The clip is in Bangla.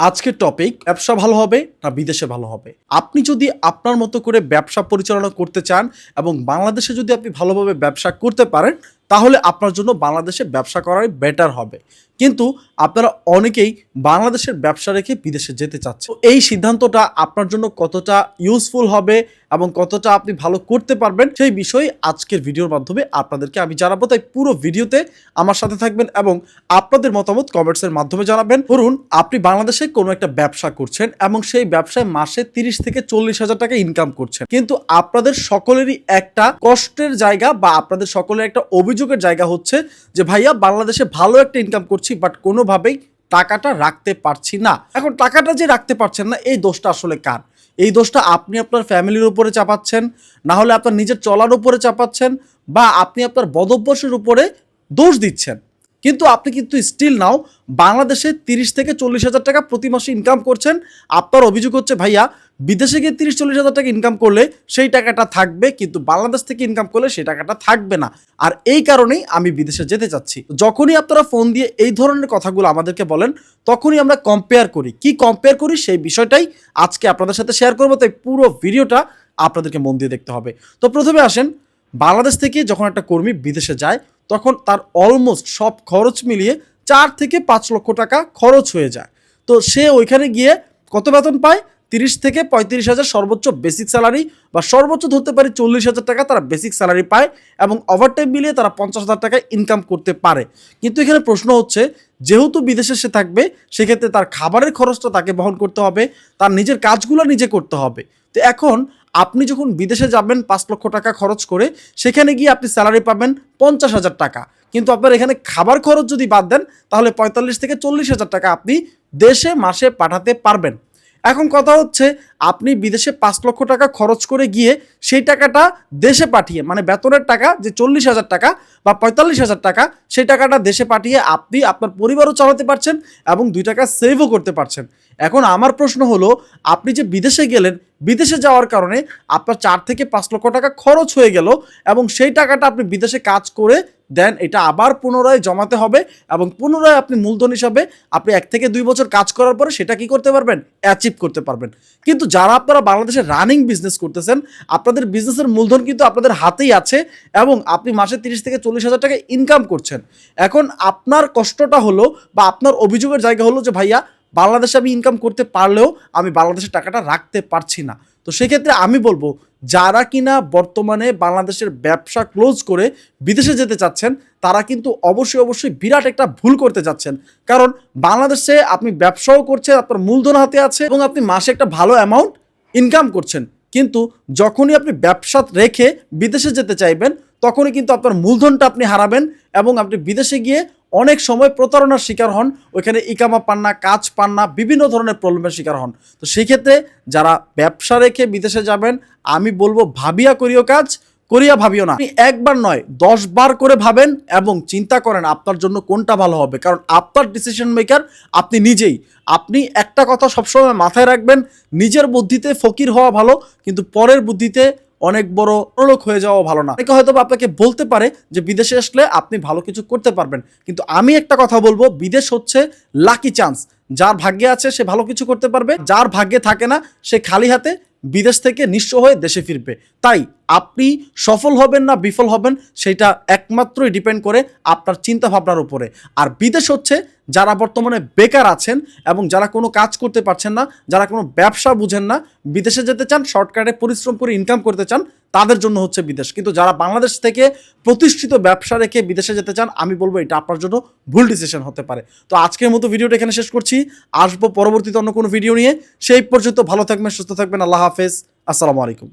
আজকের টপিক ব্যবসা ভালো হবে না বিদেশে ভালো হবে? আপনি যদি আপনার মতো করে ব্যবসা পরিচালনা করতে চান এবং বাংলাদেশে যদি আপনি ভালোভাবে ব্যবসা করতে পারেন, তাহলে আপনার জন্য বাংলাদেশে ব্যবসা করাই বেটার হবে। কিন্তু আপনারা অনেকেই বাংলাদেশের ব্যবসা রেখে বিদেশে যেতে চাচ্ছে এই সিদ্ধান্তটা আপনার জন্য কতটা ইউজফুল হবে এবং কতটা আপনি ভালো করতে পারবেন সেই বিষয়ে আজকের ভিডিওর মাধ্যমে আপনাদেরকে আমি জানাব। তাই পুরো ভিডিওতে আমার সাথে থাকবেন এবং আপনাদের মতামত কমেন্টসের মাধ্যমে জানাবেন। ধরুন, আপনি বাংলাদেশে কোনো একটা ব্যবসা করছেন এবং সেই ব্যবসায় মাসে তিরিশ থেকে চল্লিশ হাজার টাকা ইনকাম করছেন। কিন্তু আপনাদের সকলেরই একটা কষ্টের জায়গা বা আপনাদের সকলের একটা অভিযোগের জায়গা হচ্ছে যে, ভাইয়া, বাংলাদেশে ভালো একটা ইনকাম করছি বাট কোনোভাবেই টাকাটা রাখতে পারছি না। এখন টাকাটা যে রাখতে পারছেন না, এই দোষটা আসলে কার? এই দোষটা আপনি আপনার ফ্যামিলির উপরে চাপাচ্ছেন, না হলে আপনার নিজের চলার উপরে চাপাচ্ছেন বা আপনি আপনার বদভ্যাসের উপরে দোষ দিচ্ছেন। কিন্তু আপনি কিন্তু স্টিল নাও বাংলাদেশে তিরিশ থেকে চল্লিশ হাজার টাকা প্রতি মাসে ইনকাম করছেন। আপনার অভিযোগ হচ্ছে, ভাইয়া, বিদেশে গিয়ে তিরিশ চল্লিশ হাজার টাকা ইনকাম করলে সেই টাকাটা থাকবে, কিন্তু বাংলাদেশ থেকে ইনকাম করলে সেই টাকাটা থাকবে না। আর এই কারণেই আমি বিদেশে যেতে চাচ্ছি। যখনই আপনারা ফোন দিয়ে এই ধরনের কথাগুলো আমাদেরকে বলেন, তখনই আমরা কম্পেয়ার করি। কি কম্পেয়ার করি সেই বিষয়টাই আজকে আপনাদের সাথে শেয়ার করব। তাই পুরো ভিডিওটা আপনাদেরকে মন দিয়ে দেখতে হবে। তো প্রথমে আসেন, বাংলাদেশ থেকে যখন একটা কর্মী বিদেশে যায় তখন তার অলমোস্ট সব খরচ মিলিয়ে চার থেকে পাঁচ লক্ষ টাকা খরচ হয়ে যায়। তো সে ওইখানে গিয়ে কত বেতন পায়? তিরিশ থেকে পঁয়ত্রিশ হাজার সর্বোচ্চ বেসিক স্যালারি বা সর্বোচ্চ ধরতে পারি চল্লিশ হাজার টাকা তারা বেসিক স্যালারি পায় এবং ওভারটাইম মিলিয়ে তারা পঞ্চাশ হাজার টাকা ইনকাম করতে পারে। কিন্তু এখানে প্রশ্ন হচ্ছে, যেহেতু বিদেশে সে থাকবে, সেক্ষেত্রে তার খাবারের খরচটা তাকে বহন করতে হবে, তার নিজের কাজগুলো নিজে করতে হবে। তো এখন আপনি যখন বিদেশে যাবেন পাঁচ লক্ষ টাকা খরচ করে, সেখানে গিয়ে আপনি স্যালারি পাবেন পঞ্চাশ হাজার টাকা। কিন্তু আপনার এখানে খাবার খরচ যদি বাদ দেন, তাহলে পঁয়তাল্লিশ থেকে চল্লিশ হাজার টাকা আপনি দেশে, মাসে পাঠাতে পারবেন। এখন কথা হচ্ছে আপনি বিদেশে পাঁচ লক্ষ টাকা খরচ করে গিয়ে সেই টাকাটা দেশে পাঠিয়ে মানে বেতনের টাকা যে চল্লিশ হাজার টাকা বা পঁয়তাল্লিশ হাজার টাকা, সেই টাকাটা দেশে পাঠিয়ে আপনি আপনার পরিবারও চালাতে পারছেন এবং দুই টাকা সেভও করতে পারছেন। এখন আমার প্রশ্ন হলো, আপনি যে বিদেশে গেলেন, বিদেশে যাওয়ার কারণে আপনার চার থেকে পাঁচ লক্ষ টাকা খরচ হয়ে গেল এবং সেই টাকাটা আপনি বিদেশে কাজ করে দেন, এটা আবার পুনরায় জমাতে হবে এবং পুনরায় আপনি মূলধন হিসাবে আপনি এক থেকে দুই বছর কাজ করার পরে সেটা কি করতে পারবেন? অ্যাচিভ করতে পারবেন। কিন্তু যারা আপনারা বাংলাদেশে রানিং বিজনেস করতেছেন, আপনাদের বিজনেসের মূলধন কিন্তু আপনাদের হাতেই আছে এবং আপনি মাসে তিরিশ থেকে চল্লিশ হাজার টাকা ইনকাম করছেন। এখন আপনার কষ্টটা হলো বা আপনার অভিযোগের জায়গা হলো যে, ভাইয়া, বাংলাদেশে আমি ইনকাম করতে পারলেও আমি বাংলাদেশের টাকাটা রাখতে পারছি না। তো সেক্ষেত্রে আমি বলব যারা কিনা বর্তমানে বাংলাদেশের ব্যবসা ক্লোজ করে বিদেশে যেতে চাচ্ছেন, তারা কিন্তু অবশ্যই অবশ্যই বিরাট একটা ভুল করতে যাচ্ছেন। কারণ বাংলাদেশে আপনি ব্যবসাও করছেন, আপনার মূলধন হাতে আছে এবং আপনি মাসে একটা ভালো অ্যামাউন্ট ইনকাম করছেন। কিন্তু যখনই আপনি ব্যবসা রেখে বিদেশে যেতে চাইবেন, তখনই কিন্তু আপনার মূলধনটা আপনি হারাবেন এবং আপনি বিদেশে গিয়ে অনেক সময় প্রতারণার শিকার হন, ওইখানে ইকামা পান না কাজ পান না বিভিন্ন ধরনের প্রবলেমের শিকার হন। তো সেই ক্ষেত্রে যারা ব্যবসা রেখে বিদেশে যাবেন, আমি বলব ভাবিয়া করিও কাজ, করিয়া ভাবিও না। আপনি একবার নয়, দশ বার করে ভাবেন এবং চিন্তা করেন আপনার জন্য কোনটা ভালো হবে। কারণ আপনার ডিসিশন মেকার আপনি নিজেই। আপনি একটা কথা সবসময় মাথায় রাখবেন, নিজের বুদ্ধিতে ফকির হওয়া ভালো, কিন্তু পরের বুদ্ধিতে অনেক বড় প্রলোক হয়ে যাওয়া ভালো না। হয়তো আপনাকে বলতে পারে যে বিদেশে আসলে আপনি ভালো কিছু করতে পারবেন। কিন্তু আমি একটা কথা বলব, বিদেশ হচ্ছে লাকি চান্স যার ভাগ্যে আছে, সে ভালো কিছু করতে পারবে। যার ভাগ্যে থাকে না, সে খালি হাতে বিদেশ থেকে নিঃস্ব হয়ে দেশে ফিরবে। তাই আপনি সফল হবেন না, বিফল হবেন, সেটা একমাত্রই ডিপেন্ড করে আপনার চিন্তা ভাবনার উপরে। আর বিদেশ হচ্ছে যারা বর্তমানে বেকার আছেন এবং যারা কোনো কাজ করতে পারছেন না, যারা কোনো ব্যবসা বুঝেন না, বিদেশে যেতে চান শর্টকাটে পরিশ্রম করে ইনকাম করতে চান, তাদের জন্য হচ্ছে বিদেশ। কিন্তু যারা বাংলাদেশ থেকে প্রতিষ্ঠিত ব্যবসা রেখে বিদেশে যেতে চান, আমি বলব এটা আপনার জন্য ভুল ডিসিশন হতে পারে। তো আজকের মতো ভিডিওটা এখানে শেষ করছি। আসব পরবর্তীতে অন্য কোনো ভিডিও নিয়ে। সেই পর্যন্ত ভালো থাকবেন, সুস্থ থাকবেন। আল্লাহ হাফেজ। আসসালামু আলাইকুম।